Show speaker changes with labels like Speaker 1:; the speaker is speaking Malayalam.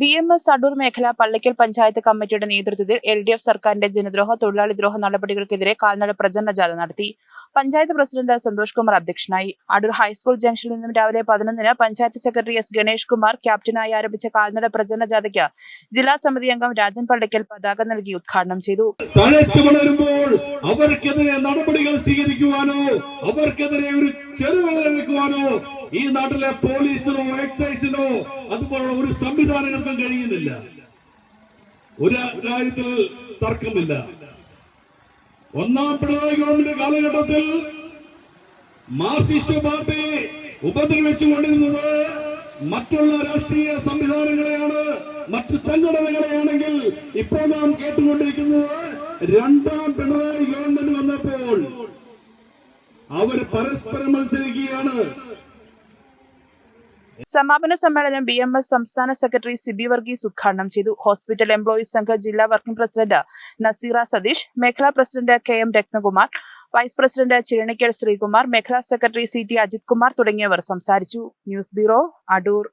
Speaker 1: ബി എം എസ് അടൂർ മേഖല പള്ളിക്കൽ പഞ്ചായത്ത് കമ്മിറ്റിയുടെ നേതൃത്വത്തിൽ എൽ ഡി എഫ് സർക്കാരിന്റെ ജനദ്രോഹ തൊഴിലാളി ദ്രോഹ നടപടികൾക്കെതിരെ കാൽനട പ്രചരണ ജാഥ നടത്തി. പഞ്ചായത്ത് പ്രസിഡന്റ് സന്തോഷ് കുമാർ അധ്യക്ഷനായി. അടൂർ ഹൈസ്കൂൾ ജംഗ്ഷനിൽ നിന്നും രാവിലെ പതിനൊന്നിന് പഞ്ചായത്ത് സെക്രട്ടറി എസ് ഗണേഷ് കുമാർ ക്യാപ്റ്റനായി ആരംഭിച്ച കാൽനട പ്രചരണ ജാഥയ്ക്ക് ജില്ലാ സമിതി അംഗം രാജൻ പള്ളിക്കൽ പതാക നൽകി ഉദ്ഘാടനം ചെയ്തു.
Speaker 2: അവർക്കെതിരെ നടപടികൾ സ്വീകരിക്കുവാനോ അവർക്കെതിരെ ഒരു വെക്കുവാനോ ഈ നാട്ടിലെ പോലീസിനോ എക്സൈസിനോ അതുപോലുള്ള ഒരു സംവിധാനങ്ങൾക്കും കഴിയുന്നില്ല. ഒരു കാര്യത്തിൽ തർക്കമില്ല. ഒന്നാം പിണറായി ഗവൺമെന്റ് കാലഘട്ടത്തിൽ മാർക്സിസ്റ്റ് പാർട്ടി ഉപദ്രവിച്ചുകൊണ്ടിരുന്നത് മറ്റുള്ള രാഷ്ട്രീയ സംവിധാനങ്ങളെയാണ് മറ്റു സംഘടനകളെയാണെങ്കിൽ ഇപ്പോൾ നാം കേട്ടുകൊണ്ടിരിക്കുന്നത് രണ്ടാം പിണറായി ഗവൺമെന്റ് വന്നപ്പോൾ അവർ പരസ്പരം മത്സരിക്കുകയാണ്.
Speaker 1: സമാപന സമ്മേളനം ബി എം എസ് സംസ്ഥാന സെക്രട്ടറി സിബി വർഗീസ് ഉദ്ഘാടനം ചെയ്തു. ഹോസ്പിറ്റൽ എംപ്ലോയീസ് സംഘ ജില്ലാ വർക്കിംഗ് പ്രസിഡന്റ് നസീറ സതീഷ് മേഖലാ president K M Ratnakumar vice president Chiranikkal Sreekumar മേഖലാ secretary C T Ajith Kumar തുടങ്ങിയവർ സംസാരിച്ചു. News bureau Adoor.